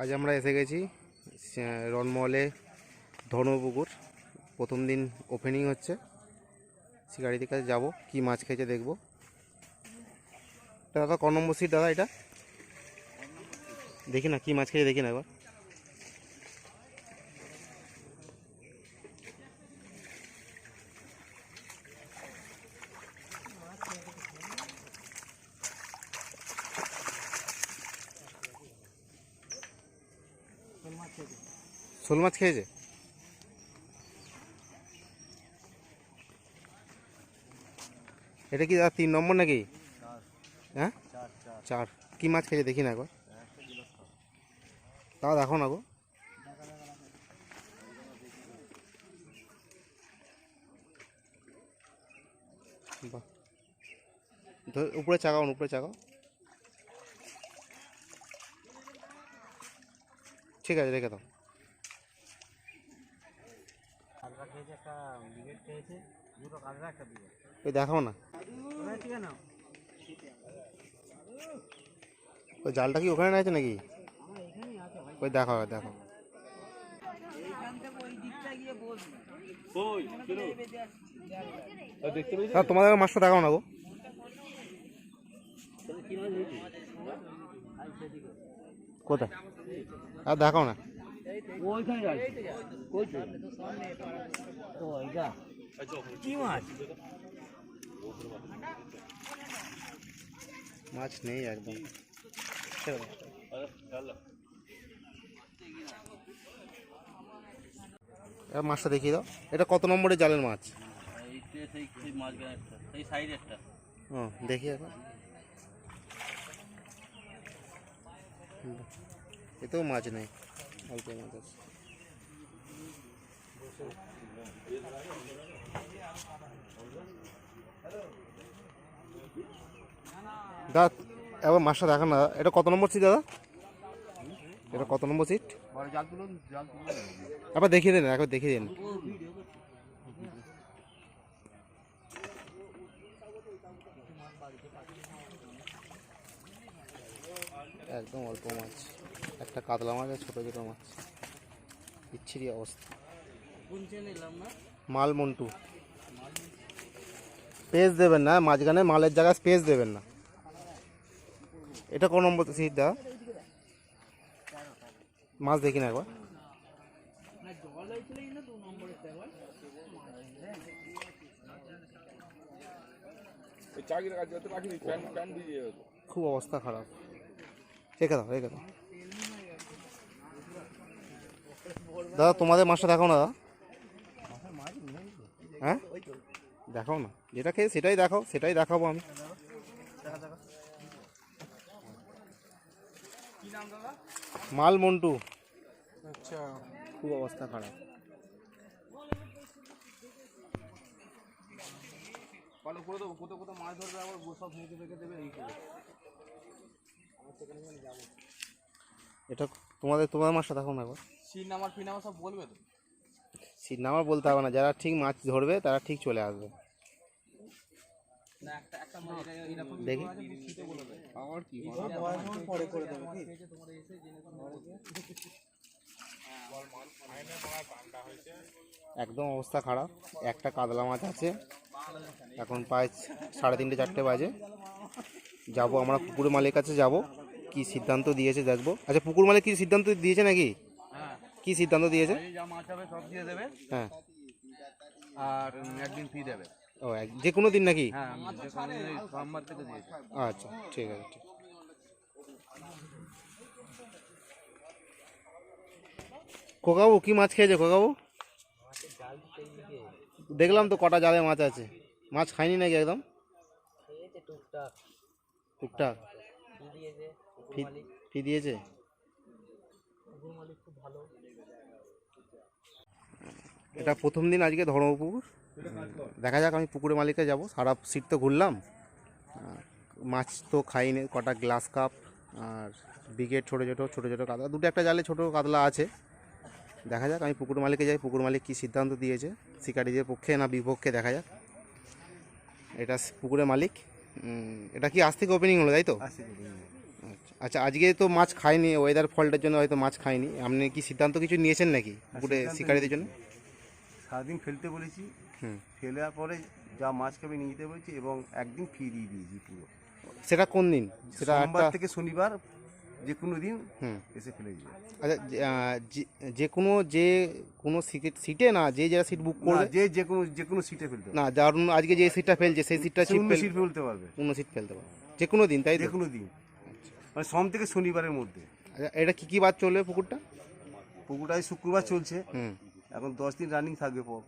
আজ আমরা এসে গেছি রনমহলে ধর্মপুকুর। প্রথম দিন ওপেনিং হচ্ছে। শিকারিদের কাছে যাব, কি মাছ খেয়েছে দেখব। দাদা, ক নম্বর সিট দাদা এটা? দেখি না, কি মাছ খেয়েছে দেখি না একবার। শোল মাছ খেয়েছে? এটা কি দাদা তিন নম্বর নাকি? হ্যাঁ? চার। কি মাছ খেয়েছে দেখি না একবার। তাও দেখো না গো। বাহ। উপরে চাগাও না, উপরে চাগাও ঠিক আছে রেখে দাও। ওই দেখাও না। ওই জালটা কি ওখানে আছে নাকি? ওই দেখো দেখো তোমাদের মাছটা দেখাও না গো। কোথায়? আর দেখাও না। মাছ? নেই একদম। মাছটা দেখিয়ে দাও। এটা কত নম্বরের জালের মাছ? দেখি একবার। এতেও মাছ নেই, অল্প মাছ আছে। দাদা, এবার মাছটা দেখান না, এটা কত নম্বর সিট দাদা? এটা কত নম্বর সিট একবার দেখিয়ে দিন, একবার দেখিয়ে দিন। একদম অল্প মাছ। একটা কাতলা মাছ আর ছোটো ছোটো মাছ। বিচ্ছিরি অবস্থা। মাল মন্টু স্পেস দেবেন না মাঝখানে মালের জায়গায় স্পেস দেবেন না। এটা কোন নম্বর সিট দা মাছ দেখি না একবার। খুব অবস্থা খারাপ। রেখে দাও রেখে দাও। দাদা তোমাদের মাছটা দেখো না দাদা। হ্যাঁ? দেখাও না। যেটা খেয়ে সেটাই দেখাও সেটাই দেখাবো আমি। মাল মন্টু। আচ্ছা খুব অবস্থা খারাপ। ভালো করে দেবো কোথাও কোথাও মাছ ধরবে আবার সব মেখে মেখে দেবে এই করে। এটা তোমাদের তোমাদের মাছটা দেখো না একবার সিন নাম্বার ফিন নাম্বার সব বলবে তো? সিট নাম্বার বলতে হবে না যারা ঠিক মাছ ধরবে তারা ঠিক চলে আসবে। না একটা একটা মাছ এরকম দেখি। আমার কি? পরে করে দেবে কি একদম অবস্থা খারাপ। একটা কাতলা মাছ আছে। এখন প্রায় সাড়ে তিনটে চারটে বাজে। যাব আমরা পুকুর মালিক কাছে যাব। কি সিদ্ধান্ত দিয়েছে দেখব? আচ্ছা পুকুর মালিক কি সিদ্ধান্ত দিয়েছে নাকি? হ্যাঁ। কি সিদ্ধান্ত দিয়েছে? যা মাছ হবে সব দিয়ে দেবে। হ্যাঁ। আর একদিন ফি দেবে। ও এক- যে কোনো দিন নাকি? হ্যাঁ সোমবার থেকে দিয়েছে আচ্ছা ঠিক আছে ঠিক। কোকাবু কি মাছ খেয়েছে কোকাবু দেখলাম তো কটা জালে মাছ আছে। মাছ খাইনি নাকি একদম? টুকটাক। টুকটাক। দিয়েছে? ফি- ফি দিয়েছে? খুব ভালো। এটা প্রথম দিন আজকে ধর্মপুকুর। দেখা যাক আমি পুকুরের মালিকে যাব। সারা সিট তো ঘুরলাম। মাছ তো খাইনি কটা গ্লাস কাপ আর বিকেট ছোটো ছোটো ছোটো ছোটো কাতলা। দুটো একটা জালে ছোটো কাতলা আছে। দেখা যাক আমি পুকুর মালিকে যাই। পুকুর মালিক কী সিদ্ধান্ত দিয়েছে? শিকারিদের পক্ষে না বিপক্ষে দেখা যাক। এটা পুকুরের মালিক। এটা কি আজ থেকে ওপেনিং হলো তাই তো? আচ্ছা আচ্ছা আজকে তো মাছ খায়নি ওয়েদার ফল্টের জন্য হয়তো মাছ খায়নি আপনি কি সিদ্ধান্ত কিছু নিয়েছেন নাকি পুকুরে শিকারীদের জন্য? সারাদিন ফেলতে বলেছি। হুম। ফেলার পরে যা মাছ খাবে নিয়ে যেতে বলেছি এবং একদিন ফিরিয়ে দিয়েছি পুরো। সেটা কোন দিন? সেটা সোমবার থেকে শনিবার যে কোনো দিন হুম। এসে ফেলে দিয়ে আচ্ছা যে- কোনো যে কোনো সিট সিটে না যে যারা সিট বুক করবে যে যে কোনো যে কোনো সিটে ফেলতে না যার আজকে যে সিটটা ফেলছে সেই সিটটা সিট ফেলতে পারবে। অন্য সিট ফেলতে পারবে। যে কোনো দিন তাই যে কোনো দিন। মানে সোম থেকে শনিবারের মধ্যে। আচ্ছা এটা কি কি বার চলবে পুকুরটা? পুকুরটায় শুক্রবার চলছে। হুম। এখন দশ দিন রানিং থাকবে পর।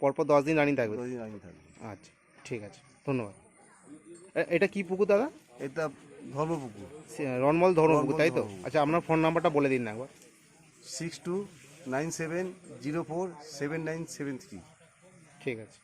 পরপর দশ দিন রানিং থাকবে? দশ দিন রানিং থাকবে। আচ্ছা ঠিক আছে ধন্যবাদ। এটা কি পুকুর দাদা? এটা ধর্মপুকুর রনমল ধর্মপুকুর তাই তো? আচ্ছা আপনার ফোন নাম্বারটা বলে দিন না একবার। Six two nine seven zero four seven nine seven three ঠিক আছে।